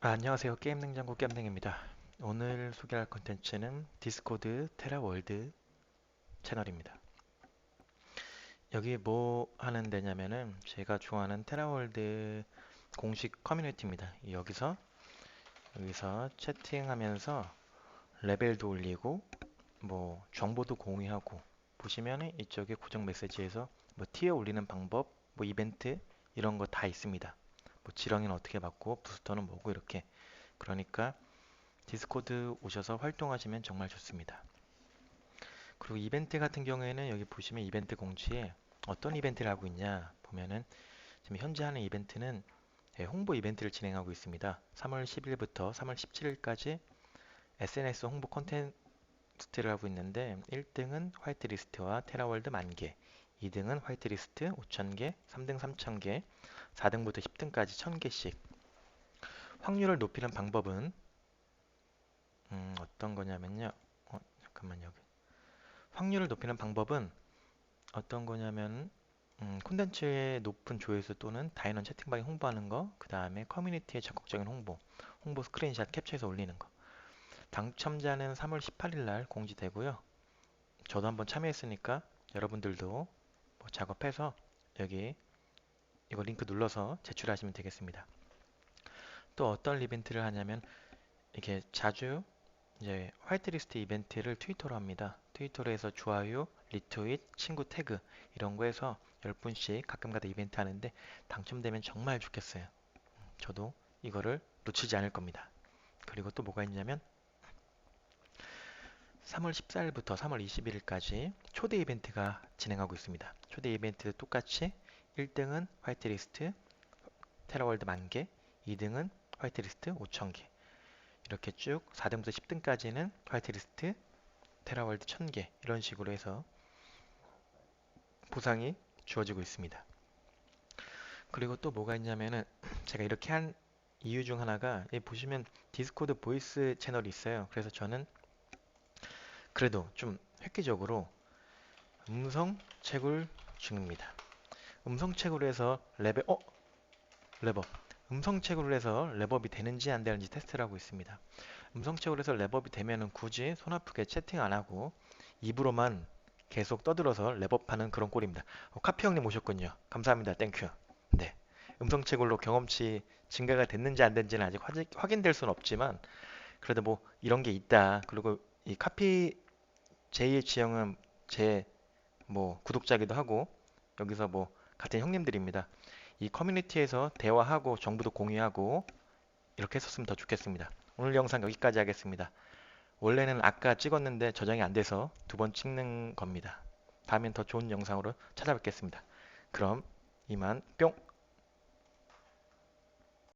아, 안녕하세요. 게임 냉장고 겜냉입니다. 오늘 소개할 컨텐츠는 디스코드 테라월드 채널입니다. 여기 뭐 하는 데냐면은 제가 좋아하는 테라월드 공식 커뮤니티입니다. 여기서 여기서 채팅하면서 레벨도 올리고 뭐 정보도 공유하고 보시면은 이쪽에 고정 메시지에서 뭐 티어 올리는 방법, 뭐 이벤트 이런 거 다 있습니다. 뭐 지렁이는 어떻게 받고 부스터는 뭐고 이렇게 그러니까 디스코드 오셔서 활동하시면 정말 좋습니다. 그리고 이벤트 같은 경우에는 여기 보시면 이벤트 공지에 어떤 이벤트를 하고 있냐 보면은 지금 현재 하는 이벤트는 예, 홍보 이벤트를 진행하고 있습니다. 3월 10일부터 3월 17일까지 SNS 홍보 콘텐츠를 하고 있는데 1등은 화이트리스트와 테라월드 만개, 2등은 화이트리스트 5,000개, 3등 3,000개, 4등부터 10등까지 1,000개씩 확률을 높이는 방법은 음, 어떤 거냐면요. 어, 잠깐만 여기. 확률을 높이는 방법은 어떤 거냐면 음, 콘텐츠의 높은 조회수 또는 다인원 채팅방에 홍보하는 거, 그 다음에 커뮤니티의 적극적인 홍보, 홍보 스크린샷 캡처해서 올리는 거. 당첨자는 3월 18일 날 공지되고요. 저도 한번 참여했으니까 여러분들도 뭐 작업해서 여기 이거 링크 눌러서 제출하시면 되겠습니다. 또 어떤 이벤트를 하냐면 이렇게 자주 이제 화이트리스트 이벤트를 트위터로 합니다. 트위터로 해서 좋아요, 리트윗, 친구 태그 이런 거 해서 10분씩 가끔가다 이벤트 하는데 당첨되면 정말 좋겠어요. 저도 이거를 놓치지 않을 겁니다. 그리고 또 뭐가 있냐면 3월 14일부터 3월 21일까지 초대 이벤트가 진행하고 있습니다. 초대 이벤트 똑같이 1등은 화이트리스트 테라월드 만개, 2등은 화이트리스트 5,000개 이렇게 쭉 4등부터 10등까지는 화이트리스트 테라월드 1000개 이런 식으로 해서 보상이 주어지고 있습니다. 그리고 또 뭐가 있냐면은 제가 이렇게 한 이유 중 하나가 여기 보시면 디스코드 보이스 채널이 있어요. 그래서 저는 그래도 좀 획기적으로 음성 채굴 중입니다. 음성 채굴 해서 레벨 어? 레버 음성 채굴을 해서 랩업이 되는지 안 되는지 테스트를 하고 있습니다. 음성 채굴을 해서 랩업이 되면은 굳이 손 아프게 채팅 안 하고 입으로만 계속 떠들어서 랩업하는 그런 꼴입니다. 어, 카피 형님 오셨군요. 감사합니다. 땡큐. 네. 음성 채굴로 경험치 증가가 됐는지 안 됐는지는 아직 화, 확인될 수는 없지만 그래도 뭐 이런 게 있다. 그리고 이 카피 JH 형은 제 뭐 구독자기도 하고 여기서 뭐 같은 형님들입니다. 이 커뮤니티에서 대화하고 정보도 공유하고 이렇게 했었으면 더 좋겠습니다. 오늘 영상 여기까지 하겠습니다. 원래는 아까 찍었는데 저장이 안 돼서 두 번 찍는 겁니다. 다음엔 더 좋은 영상으로 찾아뵙겠습니다. 그럼 이만 뿅!